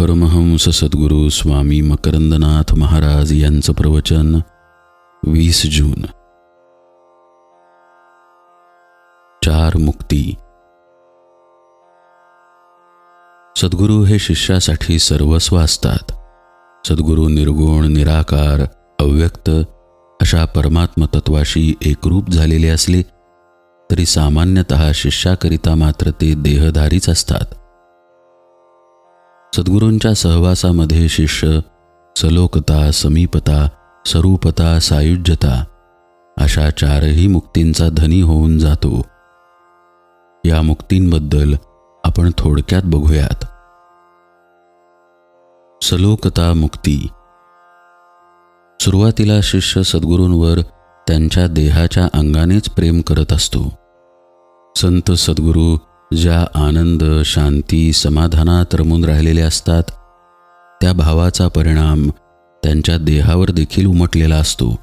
परमहंस सद्गुरू स्वामी मकरंदनाथ महाराज यांचं प्रवचन वीस जून. चार मुक्ती. सद्गुरू हे शिष्यासाठी सर्वस्व असतात. सद्गुरू निर्गुण निराकार अव्यक्त अशा परमात्म तत्वाशी एकरूप झालेले असले तरी सामान्यतः शिष्याकरिता मात्र ते देहधारीच असतात. सद्गुरूंच्या सहवासामध्ये शिष्य सलोकता समीपता स्वरूपता सायुज्यता अशा चारही मुक्तींचा धनी होऊन जातो. या मुक्तींबद्दल आपण थोडक्यात बघूयात. सलोकता मुक्ती. सुरुवातीला शिष्य सद्गुरूंवर त्यांच्या देहाच्या अंगानेच प्रेम करत असतो. संत सद्गुरू ज्या आनंद शांती समाधानात रमून राहिलेले असतात त्या भावाचा परिणाम त्यांच्या देहावर देखील उमटलेला असतो.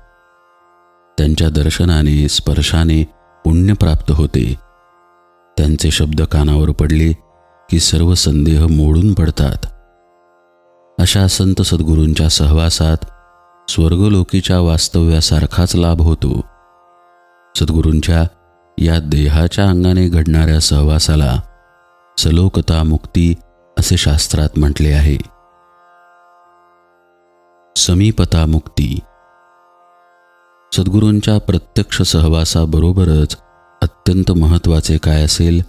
त्यांच्या दर्शनाने स्पर्शाने पुण्य प्राप्त होते. त्यांचे शब्द कानावर पडले की सर्व संदेह मोडून पडतात. अशा संत सद्गुरूंच्या सहवासात स्वर्गलोकीच्या वास्तव्यासारखाच लाभ होतो. सद्गुरूंच्या या देहाच्या अंगाने घडणाऱ्या सहवासाला सलोकता मुक्ती असे शास्त्रात म्हटले आहे. समीपता मुक्ती सद्गुरूंच्या प्रत्यक्ष सहवासाबरोबरच अत्यंत महत्त्वाचे काय असेल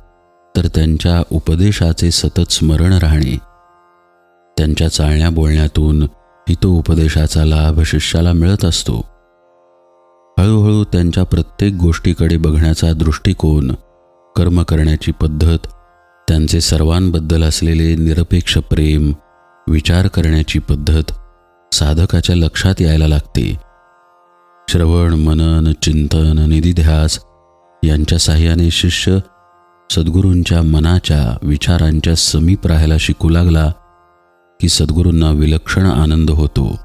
तर त्यांच्या उपदेशाचे सतत स्मरण राहणे. त्यांच्या चालण्या बोलण्यातून हितो उपदेशाचा लाभ शिष्याला मिळत असतो. हळूहळू त्यांच्या प्रत्येक गोष्टीकडे बघण्याचा दृष्टिकोन कर्म करण्याची पद्धत त्यांचे सर्वांबद्दल असलेले निरपेक्ष प्रेम विचार करण्याची पद्धत साधकाच्या लक्षात यायला लागते. श्रवण मनन चिंतन निधिध्यास यांच्या साह्याने शिष्य सद्गुरूंच्या मनाच्या विचारांच्या समीप राहायला शिकू लागला की सद्गुरूंना विलक्षण आनंद होतो.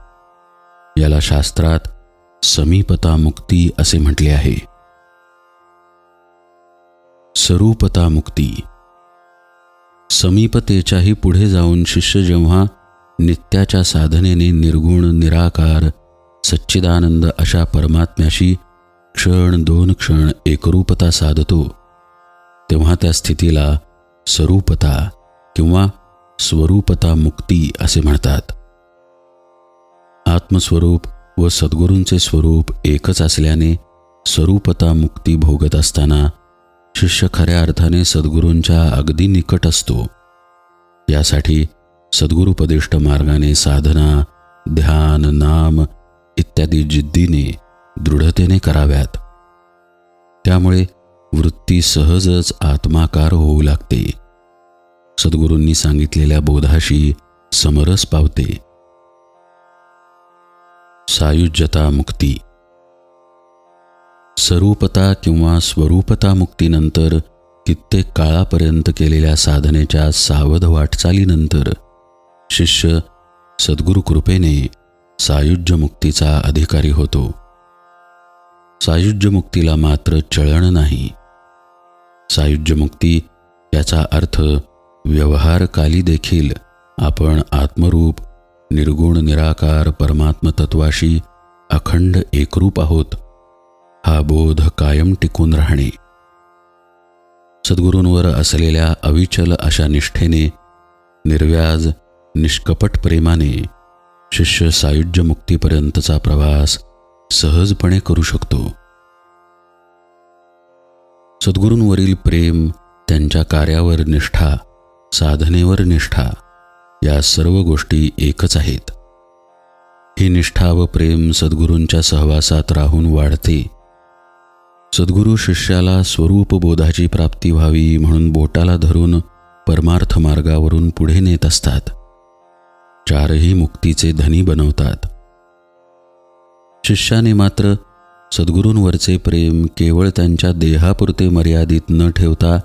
याला शास्त्रात समीपता मुक्ती असे म्हटले आहे. स्वरूपता मुक्ती समीपतेच्याही पुढे जाऊन शिष्य जेव्हा नित्याच्या साधनेने निर्गुण निराकार सच्चिदानंद अशा परमात्म्याशी क्षण दोन क्षण एकरूपता साधतो तेव्हा त्या स्थितीला स्वरूपता किंवा स्वरूपता मुक्ती असे म्हणतात. आत्मस्वरूप व सद्गुरूंचे स्वरूप एकच असल्याने स्वरूपता मुक्ती भोगत असताना शिष्य खऱ्या अर्थाने सद्गुरूंच्या अगदी निकट असतो. यासाठी सद्गुरुपदिष्ट मार्गाने साधना ध्यान नाम इत्यादी जिद्दीने दृढतेने कराव्यात. त्यामुळे वृत्ती सहजच आत्माकार होऊ लागते. सद्गुरूंनी सांगितलेल्या बोधाशी समरस पावते. सायुज्यता मुक्ती. स्वरूपता किंवा स्वरूपता मुक्तीनंतर कित्येक काळापर्यंत केलेल्या साधनेच्या सावध वाटचालीनंतर शिष्य सद्गुरु कृपेने सायुज्य मुक्तीचा अधिकारी होतो. सायुज्य मुक्तीला मात्र चळण नाही. सायुज्य मुक्ती याचा अर्थ व्यवहारकाली देखील आपण आत्मरूप निर्गुण निराकार परमात्म तत्वाशी अखंड एकरूप आहोत. हा बोध कायम टिकून राहणे. सद्गुरूंवर असलेल्या अविचल अशा निष्ठेने निर्व्याज निष्कपट प्रेमाने शिष्य सायुज्य मुक्तीपर्यंतचा प्रवास सहजपणे करू शकतो. सद्गुरूंवरील प्रेम त्यांच्या कार्यावर निष्ठा साधनेवर निष्ठा या सर्व गोष्टी एकच आहेत. ही निष्ठा व प्रेम सद्गुरूंच्या सहवासात राहून वाढते. सद्गुरू शिष्याला स्वरूप बोधाची प्राप्ती व्हावी म्हणून बोटाला धरून परमार्थ मार्गावरून पुढे नेत असतात. चारही मुक्तीचे धनी बनवतात. शिष्याने मात्र सद्गुरूंवरचे प्रेम केवळ त्यांच्या देहापुरते मर्यादित न ठेवता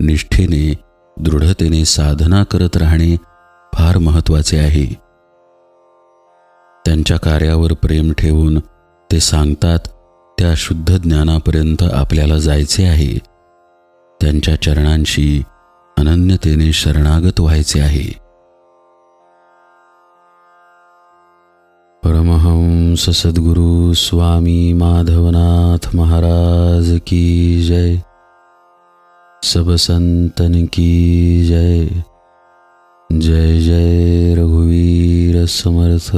निष्ठेने दृढतेने साधना करत राहणे फार महत्त्वाचे आहे. त्यांच्या कार्यावर प्रेम ठेवून ते सांगतात त्या शुद्ध ज्ञानापर्यंत आपल्याला जायचे आहे. त्यांच्या चरणांशी अनन्यतेने शरणागत व्हायचे आहे. परमहंस सद्गुरु स्वामी माधवनाथ महाराज की जय. सब संतन की जय. जय जय रघुवीर समर्थ।